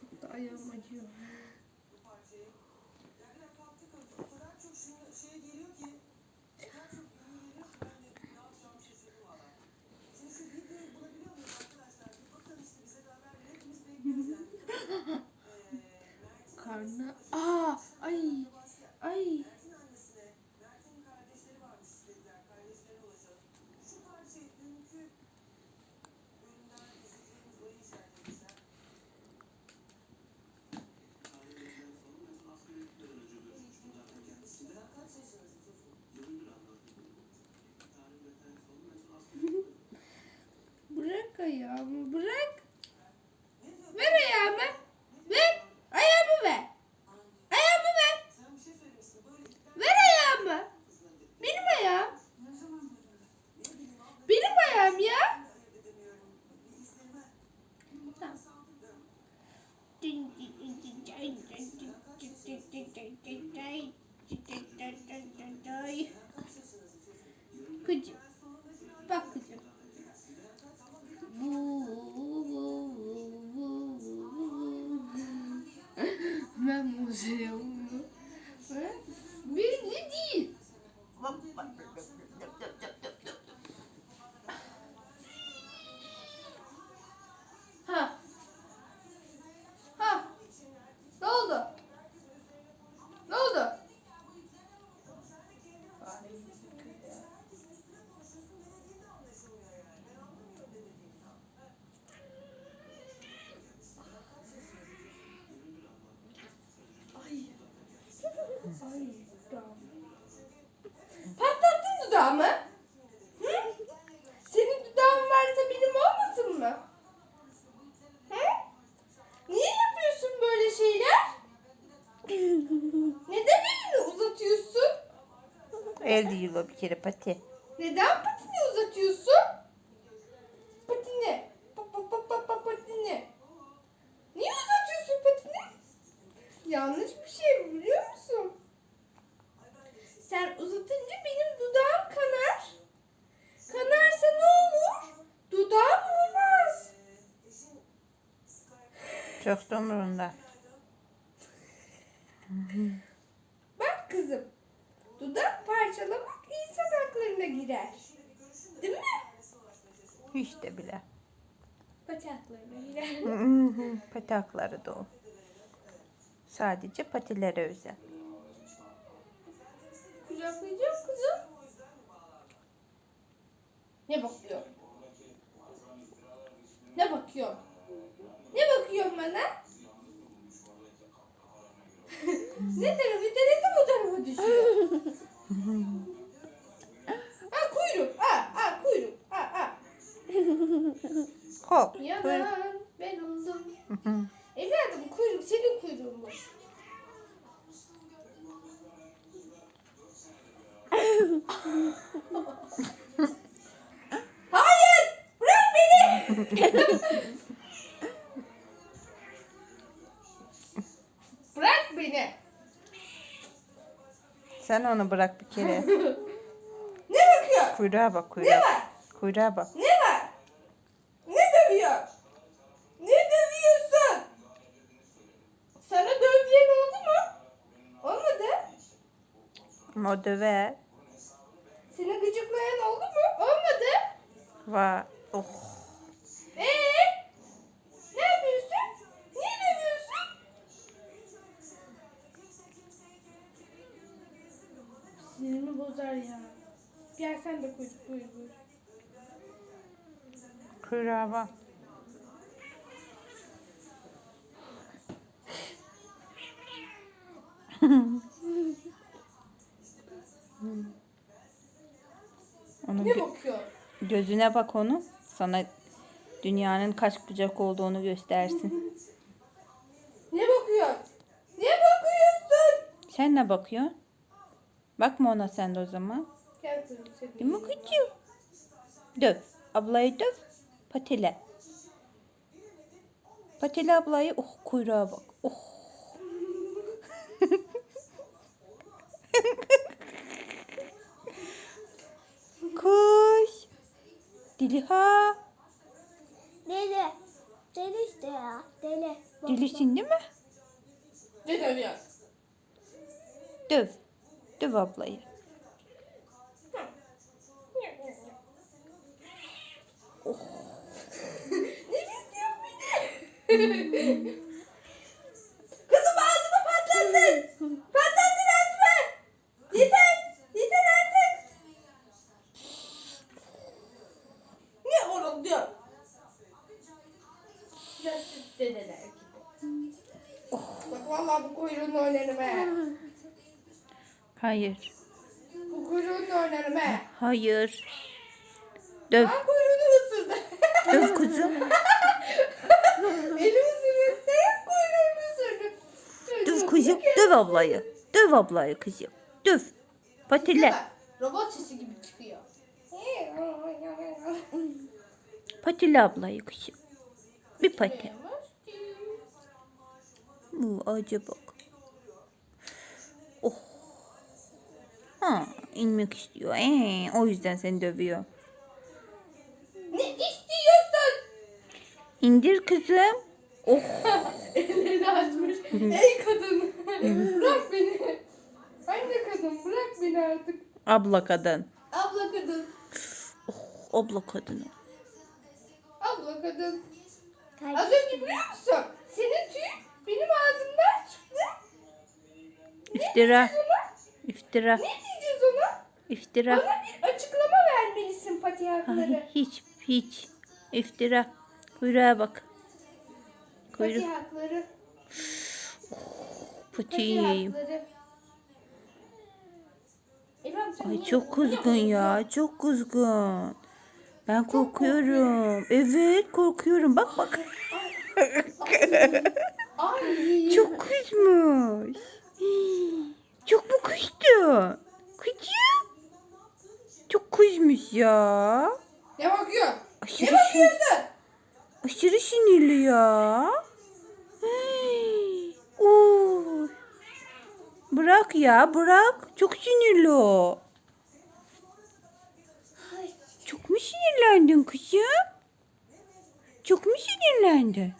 Çok da ayağım acıyor. Karnı... Aa! Bildi. Patlattın dudağımı. Hı? Senin dudağın varsa benim olmasın mı? Hı? Niye yapıyorsun böyle şeyler? Neden elini uzatıyorsun? El değil o bir kere pati. Neden patini uzatıyorsun? Patini. Pa, pa, pa, pa, pa, patini. Niye uzatıyorsun patini? Yanlış bir şey biliyor musun? Sen uzatınca benim dudağım kanar. Kanarsa ne olur? Dudağım olmaz. Çok da umurunda. Bak kızım. Dudak parçalamak insan haklarına girer. Değil mi? Hiç de bile. Pati haklarına girer. Pati hakları da o. Sadece patilere özel. Kucaklayacağım kızım. Ne bakıyor? Ne bakıyor? Ne bakıyorsun bana? ne tarafı neresi bu tarafa düşüyor? ha kuyruk. Ha ha kuyruk. Ha ha. Kol. Kuyruk. Yalan Hayır! Bırak beni! Bırak beni! Sen onu bırak bir kere. Ne bakıyor? Kuyruğa bak Ne kuyruğa. var? Kuyruğa bak. Ne var? Ne dövüyor? Ne dövüyorsun? Sana döv diyen oldu mu? Olmadı. O döver. Gıcıklayan oldu mu? Olmadı. Va. Oh. Ee? Ne yapıyorsun? Niye dövüyorsun? Sinirimi bozar ya. Gel sen de kuyruk buyur buyur. Kuyruğa bak. Onun Ne gö- bakıyor? gözüne bak onu. Sana dünyanın kaç bucak olduğunu göstersin. Ne bakıyor? Ne bakıyorsun? Sen ne bakıyorsun? Bakma ona sen de o zaman. Gel kızım. Değil mi kızım? Döv. Ablayı döv. Patile. Patile ablayı. Oh kuyruğa bak. Oh. Zeliha. Deli. Deli işte ya. Deli. Delisin değil mi? Ne dövüyor? Döv. Döv ablayı. Ne istiyor beni? Kızım ağzımı patlattın. Patlattın ağzımı. Yeter. Yeter artık. Ne oğlum diyor. Nasıl dedeler gibi. Bak vallahi bu kuyruğunu oynarım he. Hayır. Bu kuyruğunu oynarım he. Hayır. Döv. Ben kuyruğunu ısırdı. Döv kızım. Elimi ısırıyor. Sen kuyruğunu ısırdın. Döv kızım. Döv ablayı. Döv ablayı kızım. Döv. Patile. Robot sesi gibi çıkıyor. Patile ablayı kızım. Bir pati. Bu ağaca bak. Oh. Ha, inmek istiyor. Ee, o yüzden seni dövüyor. Ne istiyorsun? İndir kızım. Oh. Ellerini açmış. Ey kadın. bırak beni. Anne kadın bırak beni artık. Abla kadın. Abla kadın. Oh, abla kadını. Abla kadın. Az önce biliyor musun? Senin tüyün benim ağzımdan çıktı. İftira. İftira. ne diyeceğiz ona? İftira. Bana bir açıklama vermelisin pati hakları. Ay, hiç hiç. İftira. Kuyruğa bak. Kuyruk. hakları. Pati Puti. hakları. İrem, sen Ay çok kızgın ya. Çok kızgın. Ben korkuyorum. Evet korkuyorum. Bak bak. Ay. Çok kızmış. Çok mu kızdı? Kızım. Çok kızmış ya. Ne bakıyor? Aşırı, Ne bakıyorsun? aşırı sinirli ya. Oy. Bırak ya bırak. Çok sinirli o. Çok mu sinirlendin kızım? Çok mu sinirlendin?